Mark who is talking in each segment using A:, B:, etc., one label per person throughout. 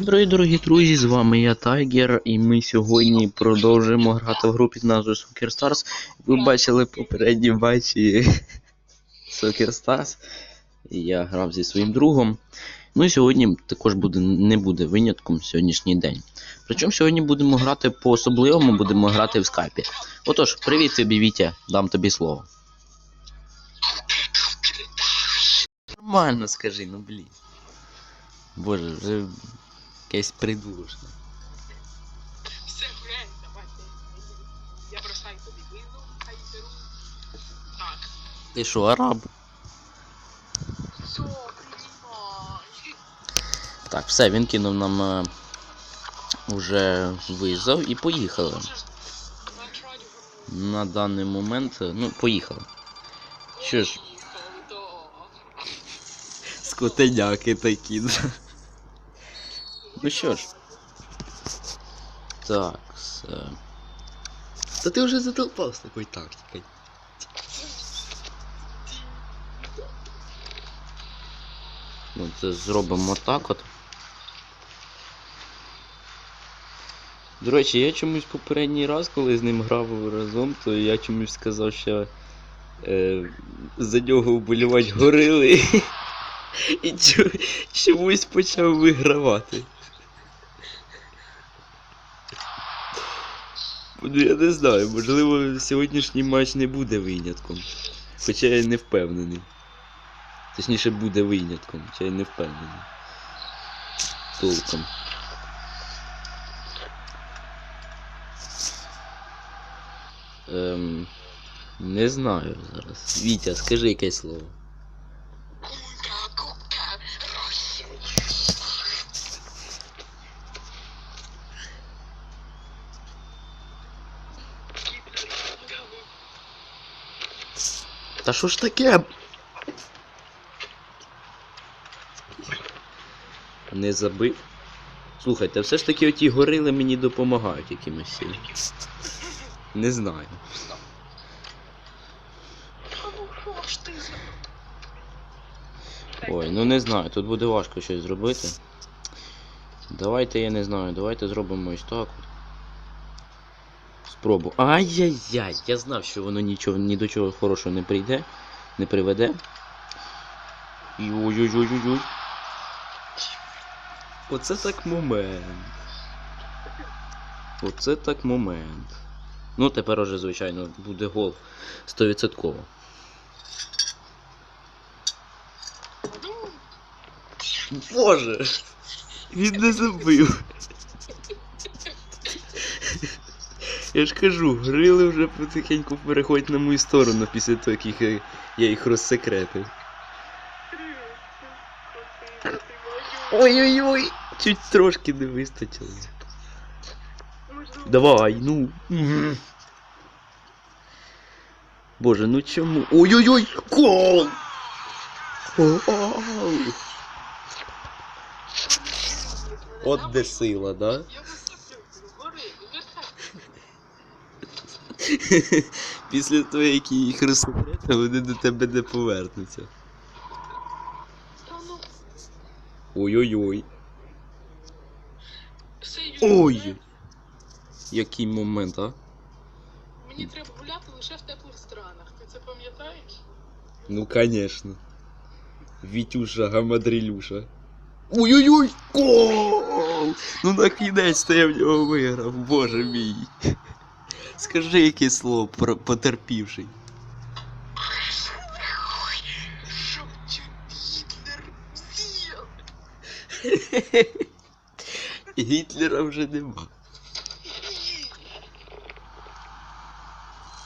A: Дорогі дорогі друзі, з вами я Тайгер, і ми сьогодні продовжуємо грати в групі під назвою Soccer Stars. Ви бачили попередні матчі Soccer Stars. Я грав зі своїм другом. Ну і сьогодні також буде, не буде винятком сьогоднішній день. Причому сьогодні будемо грати по особливому, будемо грати в скайпі. Отож, привіт тобі, Вітя, дам тобі слово. Нормально скажи, ну блін. Боже, вже якесь придурочне.
B: Все, гуляй, давайте. Я бросаю тобі вину, хай беру. Так.
A: Ти що, араб?
B: Все, приймай.
A: Так, все, він кинув нам е, уже визов і поїхали. На даний момент, е, ну, поїхали. Що ж, скотеняки такі. да. Ну що ж. Так. Та ти вже задолбав з такою тактикою. Ну, це зробимо так от. До речі, я чомусь попередній раз, коли з ним грав разом, то я чомусь сказав, що е, за нього вболівати горили. І чомусь почав вигравати. Я не знаю, можливо, сьогоднішній матч не буде винятком. Хоча я не впевнений. Точніше буде винятком, хоча я не впевнений. Толком. Ем, не знаю зараз. Вітя, скажи якесь слово. Та що ж таке? Не забив? Слухайте, все ж таки оті горили мені допомагають якимось. Не знаю. Ой, ну не знаю, тут буде важко щось зробити. Давайте, я не знаю, давайте зробимо ось так. Спробу. Ай-яй-яй! Я знав, що воно нічого, ні до чого хорошого не прийде, не приведе. І ой-ой-ой-ой-ой. Оце так момент. Оце так момент. Ну, тепер уже, звичайно, буде гол 100%.
B: Ну,
A: Боже! Він не забив. Я ж кажу, грили вже потихеньку переходять на мою сторону після того, як я- я їх розсекретив. Ой-ой-ой! Чуть трошки не вистачило. Давай, ну. Боже, ну чому? Ой-ой-ой! Гол! От де сила, да? Після того, як їх розсекретив, вони до тебе не повернуться.
B: Ну,
A: Ой-ой-ой. Ой! Який момент, а?
B: Мені треба гуляти лише в теплих странах. Ти це пам'ятаєш?
A: Ну, конечно. Вітюша, гамадрилюша. Ой-ой-ой! Гол! Ну на кінець я в нього виграв, боже мій. Скажи яке слово про потерпівший. Гітлера вже нема.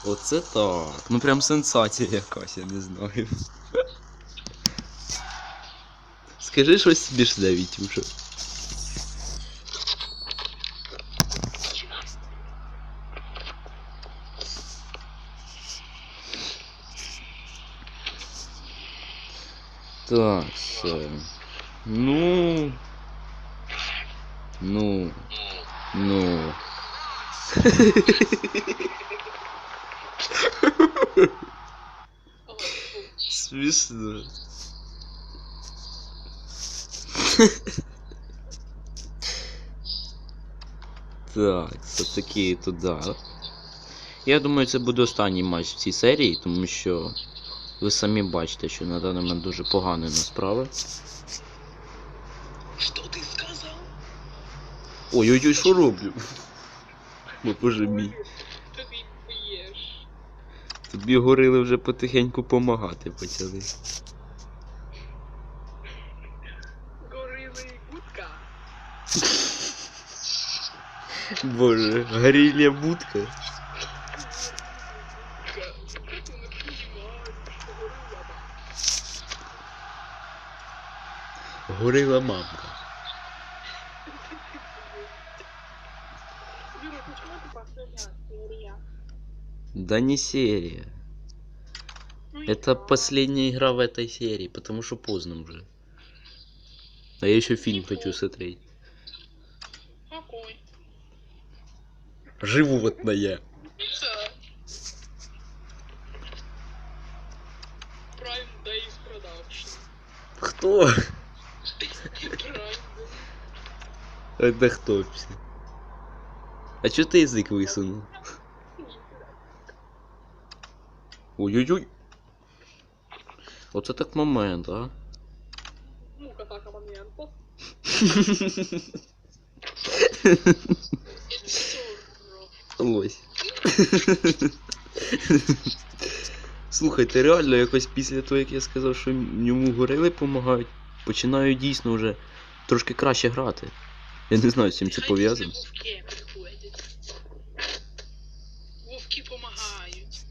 A: Оце так. Ну прям сенсація якась, я не знаю. Скажи щось смішне, Вітюша. Так. Ну. Ну. Ну. Смішно. Так, все таки туди. Я думаю, це буде останній матч в цій серії, тому що ви самі бачите, що на даний момент дуже погані у нас справи.
C: Что ты сказал?
A: Ой-ой-ой, що роблю? О, боже мій.
B: Ти п'єш.
A: Тобі горили вже потихеньку помагати почали.
B: Горили гудка.
A: Боже, горілля будка.
B: Там?
A: Горила мамка.
B: Юра, почему ты последняя серия?
A: Да не серия. Это последняя игра в этой серии, потому что поздно уже. А я еще фильм хочу смотреть.
B: Какой?
A: Животное.
B: Prime Days Production.
A: Кто? Это кто вообще? А чё ты язык высунул? Ой-ой-ой. Оце так момент, а?
B: Ну-ка так, моментов.
A: Лось. Слухайте, реально якось після того, як я сказав, що йому горили допомагають, починаю дійсно вже трошки краще грати. Я не знаю, з чим це пов'язано.
B: Вовки приходять. Вовки помагають.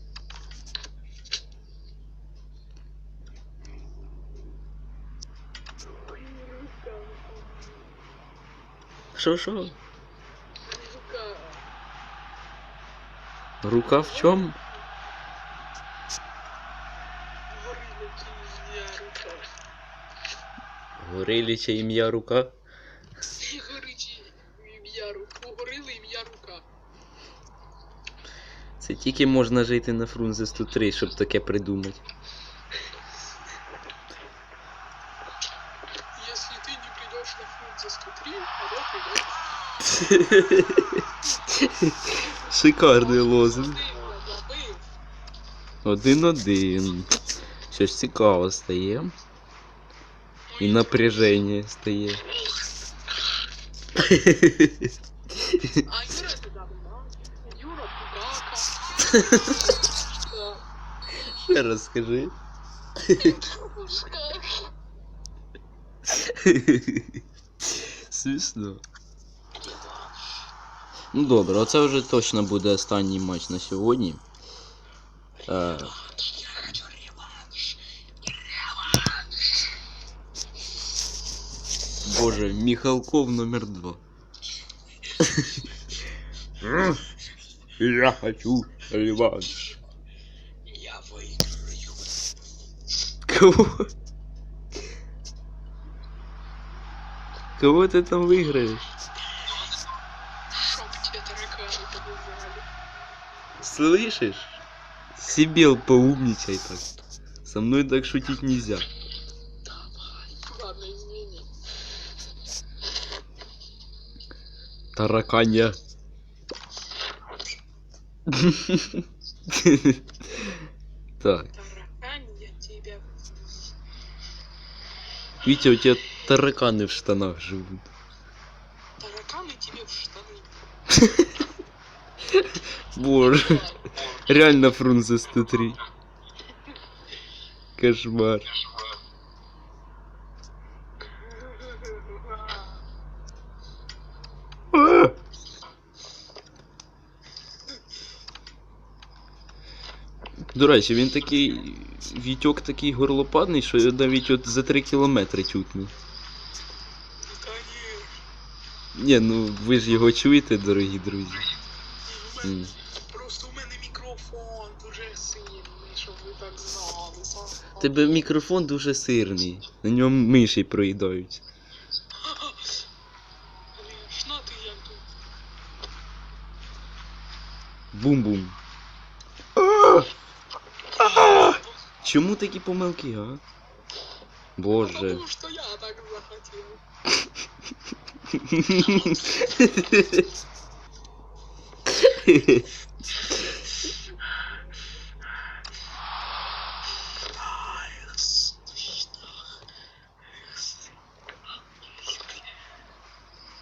A: Що що?
B: Рука.
A: Рука в чому? Гориліче ім'я рука.
B: Горичі ім'я Горили ім'я рука.
A: Це тільки можна жити на Фрунзе 103, щоб таке придумати.
B: Если ты не придешь на фронт за 103, оно придет.
A: Шикарний лозунг.
B: Ти.
A: Один-один. Щось цікаво стає. І напряження стає.
B: А Юра ти давно. Юра Будака.
A: Ще раз скажи.
B: Пушка.
A: Смішно. Ну добре, оце вже точно буде останній матч на сьогодні. Е,
C: Я хочу реванш.
A: Боже, Михалков номер два. Я хочу реванш.
C: Я выиграю.
A: Кого? Кого ты там выиграешь?
B: Чтоб тебе тараканы побежали.
A: Слышишь? Сибел поумничай так. Со мной так шутить нельзя.
B: Ладно, извини.
A: Тараканья. Так. Витя, у тебя тараканы в штанах живут.
B: Тараканы тебе в штаны.
A: Боже, реально Фрунзе 103. Кошмар. До речі, він такий. Вітьок такий горлопадний, що навіть от за 3 кілометри чутно. Ні, ну ви ж його чуєте, дорогі друзі.
B: В мене- Просто у мене мікрофон дуже сильний, щоб ви так знали.
A: Тебе мікрофон дуже сирний. На ньому миші проїдаються.
B: Блін, шна ти як тут.
A: Бум-бум. Чому такі помилки, а? Боже.
B: Потому що я так захотів.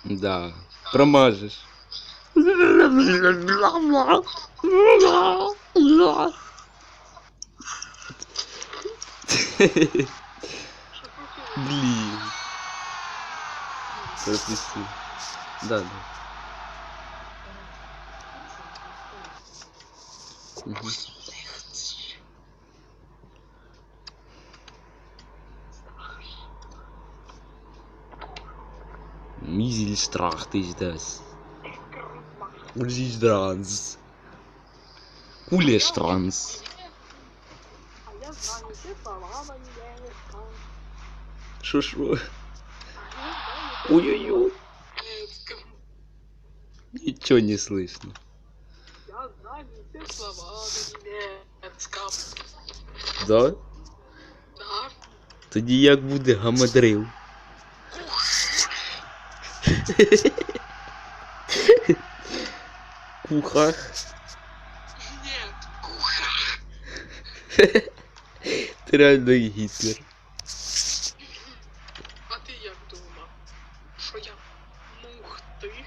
A: Да, промажеш. Блін. Пропусти. Да, да. Мгм. Мизельштрах ты das. Шо?
B: А я знаю, ти
A: Ой-ой-ой. Ничего не слышно.
B: Я знаю, ти слова мені не скажеш.
A: Да?
B: Да.
A: Тоді як буде гамадрив? Кухах.
B: Нет, куха.
A: Ти реально Гітлер.
B: А ти як думав? Що я мухтих?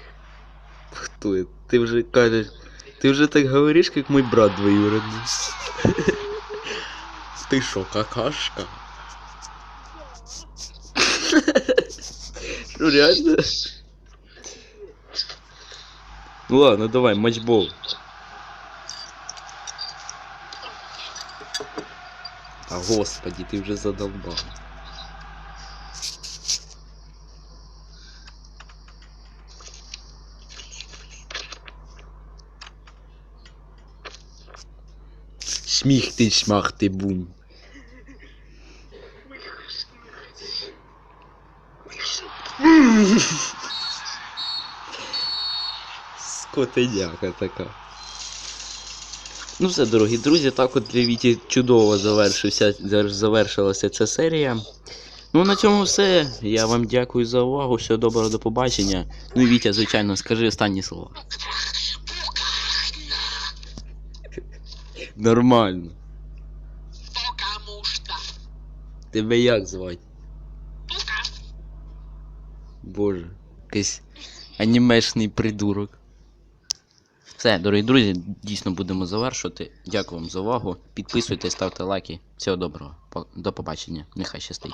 A: Хто? я? Ти вже кажеш. Ти вже так говориш, як мій брат двоюродний. Ти що, какашка? Що, реально? Ну ладно, давай, матчбол. А господи, ти вже задолбав. Сміх ти, шмах ти, бум. Скотиняка така. Ну все, дорогі друзі, так от для Віті чудово завершився, завершилася ця серія. Ну на цьому все. Я вам дякую за увагу. Всього доброго до побачення. Ну і Вітя, звичайно, скажи останні слова. Нормально. Тебе як звати? Боже, якийсь анімешний придурок. Все, дорогі друзі, дійсно будемо завершувати. Дякую вам за увагу. Підписуйтесь, ставте лайки. Всього доброго. До побачення. Нехай щастить.